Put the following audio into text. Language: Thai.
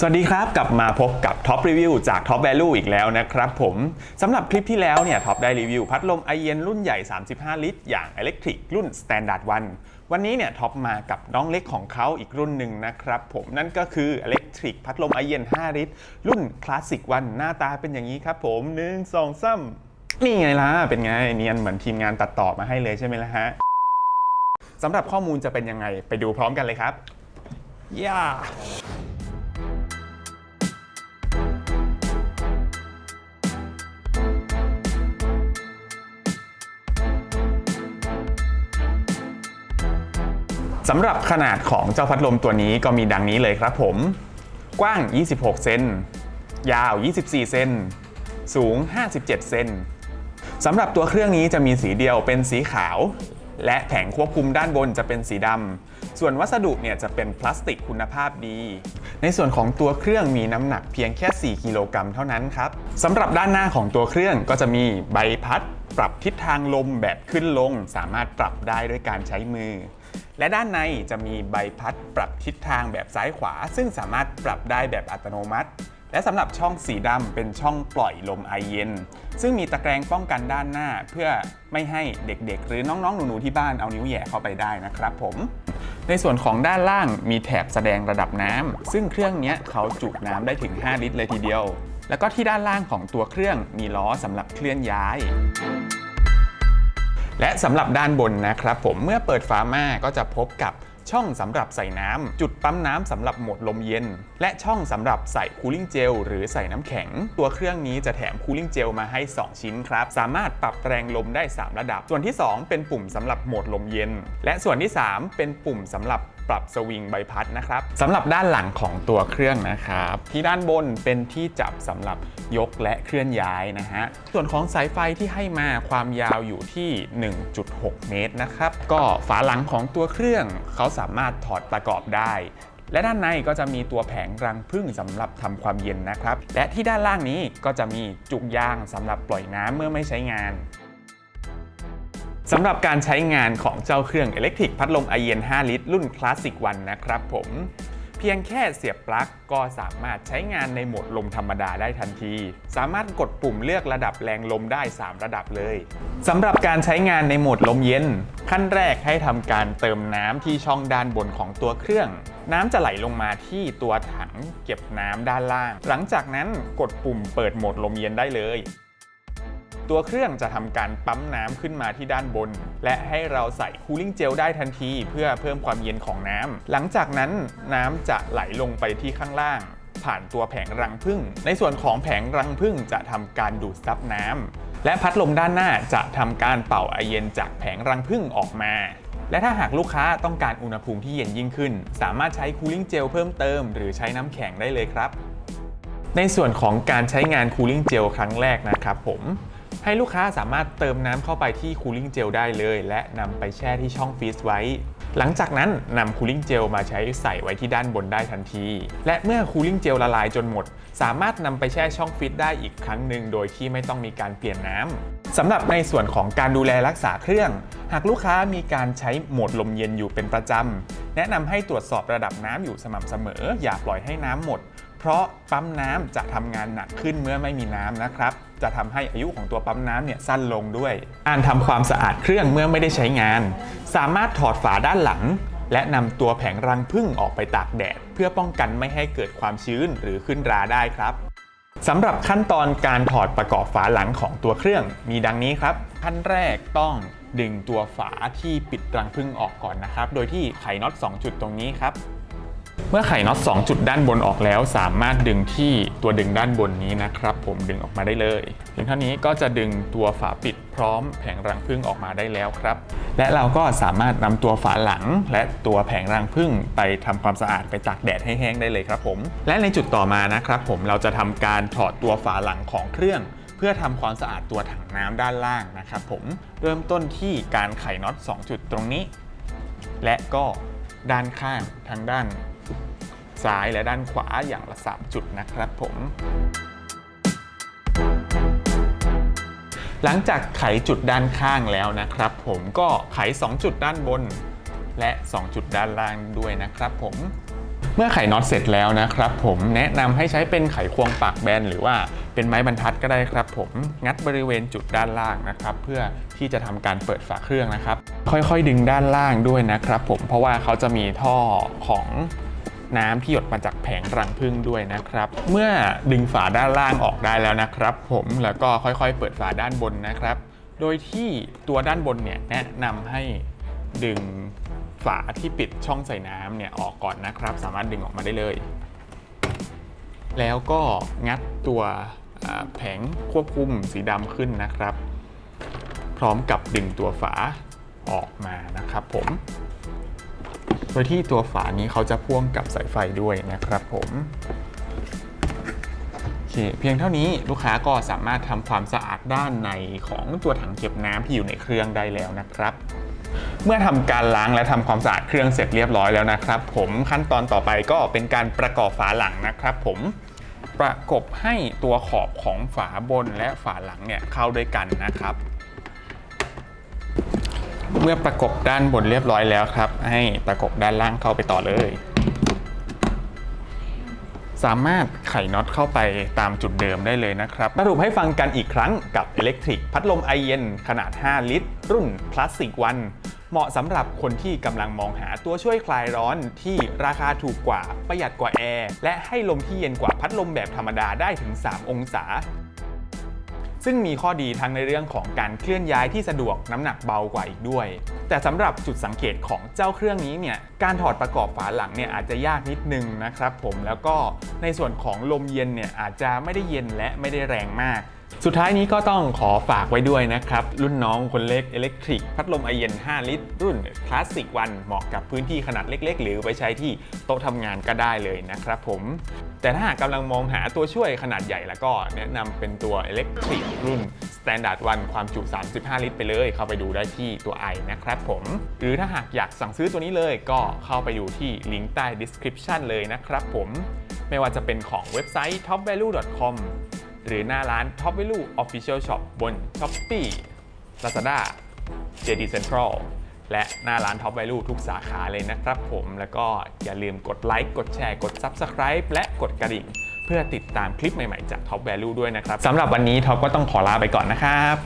สวัสดีครับกลับมาพบกับ Top Review จาก Top Value อีกแล้วนะครับผมสำหรับคลิปที่แล้วเนี่ยท็อปได้รีวิวพัดลมไอเย็นรุ่นใหญ่ 35 ลิตร อย่าง Electric รุ่น Standard One วันนี้เนี่ยท็อปมากับน้องเล็กของเขาอีกรุ่นหนึ่งนะครับผมนั่นก็คือ Electric พัดลมไอเย็น 5 ลิตร รุ่น Classic One หน้าตาเป็นอย่างนี้ครับผม 1 2 3 นี่ไงล่ะ เป็นไงเนียนเหมือนทีมงานตัดต่อมาให้เลยใช่ไหมล่ะฮะสำหรับข้อมูลจะเป็นยังไงไปดูพร้อมกันเลยครับย่า สำหรับขนาดของเจ้าพัดลมตัวนี้ก็มีดังนี้เลยครับผม กว้าง 26 เซน ยาว 24 เซน สูง 57 เซนสำหรับตัวเครื่องนี้จะมีสีเดียวเป็นสีขาว และแผงควบคุมด้านบนจะเป็นสีดำ ส่วนวัสดุเนี่ยจะเป็นพลาสติกคุณภาพดี ในส่วนของตัวเครื่องมีน้ำหนักเพียงแค่ 4 กิโลกรัมเท่านั้นครับสำหรับด้านหน้าของตัวเครื่องก็จะมีใบพัด ปรับทิศทางลมแบบขึ้นลง สามารถปรับได้ด้วยการใช้มือ และด้านในจะมีใบพัดปรับทิศทางแบบซ้ายขวา ซึ่งสามารถปรับได้แบบอัตโนมัติ และสำหรับช่องสีดำเป็นช่องปล่อยลมไอเย็น ซึ่งมีตะแกรงป้องกันด้านหน้า เพื่อไม่ให้เด็กๆ หรือน้องๆ หนูๆ ที่บ้านเอานิ้วแย่เข้าไปได้นะครับผมในส่วนของด้านล่างมีแถบแสดงระดับน้ำซึ่งเครื่องนี้เขาจุน้ำได้ถึง 5 ลิตรเลยทีเดียว แล้วก็ที่ด้านล่างของตัวเครื่องมีล้อสำหรับเคลื่อนย้าย และสำหรับด้านบนนะครับผมเมื่อเปิดฝามาก็จะพบกับช่องสำหรับใส่น้ำ จุดปั๊มน้ำสำหรับโหมดลมเย็น และช่องสำหรับใส่คูลิ่งเจลหรือใส่น้ำแข็ง ตัวเครื่องนี้จะแถมคูลิ่งเจลมาให้ 2 ชิ้นครับ สามารถปรับแรงลมได้ 3 ระดับ ส่วนที่ 2 เป็นปุ่มสำหรับโหมดลมเย็น และส่วนที่ 3 เป็นปุ่มสำหรับ ปรับสวิงใบพัดนะครับสำหรับด้านหลังของตัวเครื่องนะครับ ที่ด้านบนเป็นที่จับสำหรับยกและเคลื่อนย้ายนะฮะส่วนของสายไฟที่ให้มาความยาวอยู่ที่ 1.6 เมตรนะครับ ก็ฝาหลังของตัวเครื่องเขาสามารถถอดประกอบได้และด้านในก็จะมีตัวแผงรังผึ้งสำหรับทำความเย็นนะครับ และที่ด้านล่างนี้ก็จะมีจุกยางสำหรับปล่อยน้ำเมื่อไม่ใช้งาน สำหรับการใช้งานของเจ้าเครื่อง Electric พัดลมไอเย็น 5 ลิตร รุ่น Classic One นะครับผม เพียงแค่เสียบปลั๊กก็สามารถใช้งานในโหมดลมธรรมดาได้ทันที สามารถกดปุ่มเลือกระดับแรงลมได้ 3 ระดับเลยสำหรับการใช้งานในโหมดลมเย็น ขั้นแรกให้ทำการเติมน้ำที่ช่องด้านบนของตัวเครื่อง น้ำจะไหลลงมาที่ตัวถังเก็บน้ำด้านล่าง หลังจากนั้นกดปุ่มเปิดโหมดลมเย็นได้เลย ตัวเครื่องจะทำการปั๊มน้ำขึ้นมาที่ด้านบน และให้เราใส่คูลิ่งเจลได้ทันที เพื่อเพิ่มความเย็นของน้ำหลังจากนั้นน้ำจะไหลลงไปที่ข้างล่าง ผ่านตัวแผงรังผึ้งในส่วนของแผงรังผึ้งจะทำการดูดซับน้ำและพัดลมด้านหน้าจะทำการเป่าไอเย็นจากแผงรังผึ้งออกมาและถ้าหากลูกค้าต้องการอุณหภูมิที่เย็นยิ่งขึ้น สามารถใช้คูลิ่งเจลเพิ่มเติม หรือใช้น้ำแข็งได้เลยครับ ในส่วนของการใช้งานคูลิ่งเจลครั้งแรกนะครับผม ให้ลูกค้าสามารถเติมน้ำเข้าไปที่คูลิ่งเจลได้เลย และนำไปแช่ที่ช่องฟรีซไว้ หลังจากนั้นนำคูลิ่งเจลมาใช้ใส่ไว้ที่ด้านบนได้ทันที และเมื่อคูลิ่งเจลละลายจนหมด สามารถนำไปแช่ช่องฟรีซได้อีกครั้งหนึ่งโดยที่ไม่ต้องมีการเปลี่ยนน้ำสำหรับในส่วนของการดูแลรักษาเครื่อง หากลูกค้ามีการใช้โหมดลมเย็นอยู่เป็นประจำแนะนำให้ตรวจสอบระดับน้ำอยู่สม่ำเสมอ อย่าปล่อยให้น้ำหมด เพราะปั๊มน้ำจะทำงานหนักขึ้นเมื่อไม่มีน้ำนะครับ จะทำให้อายุของตัวปั๊มน้ำเนี่ยสั้นลงด้วยอ่านทำความสะอาดเครื่องเมื่อไม่ได้ใช้งาน สามารถถอดฝาด้านหลัง และนำตัวแผงรังผึ้งออกไปตากแดด เพื่อป้องกันไม่ให้เกิดความชื้นหรือขึ้นราได้ครับสำหรับขั้นตอนการถอดประกอบฝาหลังของตัวเครื่อง มีดังนี้ครับ ขั้นแรกต้องดึงตัวฝาที่ปิดรังผึ้งออกก่อนนะครับ โดยที่ไขน็อต 2 จุดตรงนี้ครับ เมื่อไขน็อต2จุดด้านบนออกแล้ว สามารถดึงที่ตัวดึงด้านบนนี้นะครับ ผมดึงออกมาได้เลยเพียงเท่านี้ก็จะดึงตัวฝาปิดพร้อมแผงรังผึ้งออกมาได้แล้วครับ และเราก็สามารถนำตัวฝาหลัง และตัวแผงรังผึ้งไปทำความสะอาดไปตากแดดให้แห้งได้เลยครับผม และในจุดต่อมานะครับ ผมเราจะทำการถอดตัวฝาหลังของเครื่องเพื่อทำความสะอาดตัวถังน้ำด้านล่างนะครับผมเริ่มต้นที่การไขน็อต 2 จุดตรงนี้ และก็ด้านข้างทางด้าน ซ้ายและด้านขวาอย่างละ 3 จุดนะครับผม หลังจากไขจุดด้านข้างแล้วนะครับ ผมก็ไข 2 จุดด้านบน และ 2 จุดด้านล่างด้วยนะครับผม เมื่อไขน็อตเสร็จแล้วนะครับ ผมแนะนำให้ใช้เป็นไขควงปากแบนหรือว่าเป็นไม้บรรทัดก็ได้ครับ ผมงัดบริเวณจุดด้านล่างนะครับ เพื่อที่จะทำการเปิดฝาเครื่องนะครับ ค่อยๆ ดึงด้านล่างด้วยนะครับ ผมเพราะว่าเขาจะมีท่อของ น้ำที่หยดมาจากแผงรังผึ้งด้วยนะครับ เมื่อดึงฝาด้านล่างออกได้แล้วนะครับ ผมแล้วก็ค่อยๆ เปิดฝาด้านบนนะครับ โดยที่ตัวด้านบนเนี่ยแนะนำให้ดึงฝาที่ปิดช่องใส่น้ำเนี่ยออกก่อนนะครับ สามารถดึงออกมาได้เลย แล้วก็งัดตัวแผงควบคุมสีดำขึ้นนะครับ พร้อมกับดึงตัวฝาออกมานะครับผม ดยที่ตัวฝานี้เขาจะพ่วงกับสายไฟด้วยนะครับผมโอเคเพียงเท่านี้ลูกค้าก็สามารถทำความสะอาดด้านในของตัวถังเก็บน้ำที่อยู่ในเครื่องได้แล้วนะครับ เมื่อทำการล้างและทำความสะอาดเครื่องเสร็จเรียบร้อยแล้วนะครับ ผมขั้นตอนต่อไปก็เป็นการประกอบฝาหลังนะครับ ผมประกบให้ตัวขอบของฝาบนและฝาหลังเนี่ยเข้าด้วยกันนะครับ เมื่อประกบด้านบนเรียบร้อยแล้วครับ ให้ประกบด้านล่างเข้าไปต่อเลย สามารถไขน็อตเข้าไปตามจุดเดิมได้เลยนะครับสรุปให้ฟังกันอีกครั้งกับ Electric พัดลมไอเย็นขนาด 5 ลิตร รุ่นคลาสสิกวันเหมาะสำหรับคนที่กำลังมองหาตัวช่วยคลายร้อนที่ราคาถูกกว่าประหยัดกว่าแอร์ และให้ลมที่เย็นกว่าพัดลมแบบธรรมดาได้ถึง 3 องศา ซึ่งมีข้อดีทั้งในเรื่องของการเคลื่อนย้ายที่สะดวกน้ำหนักเบากว่าอีกด้วย แต่สำหรับจุดสังเกตของเจ้าเครื่องนี้เนี่ยการถอดประกอบฝาหลังเนี่ยอาจจะยากนิดนึงนะครับผมแล้วก็ในส่วนของลมเย็นเนี่ยอาจจะไม่ได้เย็นและไม่ได้แรงมาก สุดท้ายนี้ก็ต้องขอฝากไว้ด้วยนะครับ รุ่นน้องคนเล็ก Electric พัดลมไอเย็น 5 ลิตร รุ่นคลาสสิกวันเหมาะกับพื้นที่ขนาดเล็ก ๆ หรือไปใช้ที่โต๊ะทำงานก็ได้เลยนะครับผม แต่ถ้าหากกำลังมองหาตัวช่วยขนาดใหญ่แล้วก็แนะนำเป็นตัว Electric รุ่น Standard One ความจุ 35 ลิตรไปเลย เข้าไปดูได้ที่ตัว i นะครับผม หรือถ้าหากอยากสั่งซื้อตัวนี้เลยก็เข้าไปดูที่ลิงก์ใต้ description เลยนะครับผม ไม่ว่าจะเป็นของเว็บไซต์ topvalue.com หรือหน้าร้าน Top Value Official Shop บน Shopee Lazada JD Central และหน้าร้าน Top Value ทุกสาขาเลยนะครับผมแล้วก็อย่าลืมกดไลค์กดแชร์กด Subscribe และกดกระดิ่ง เพื่อติดตามคลิปใหม่ๆจาก Top Value ด้วยนะครับสำหรับวันนี้ท็อปก็ต้องขอลาไปก่อนนะครับ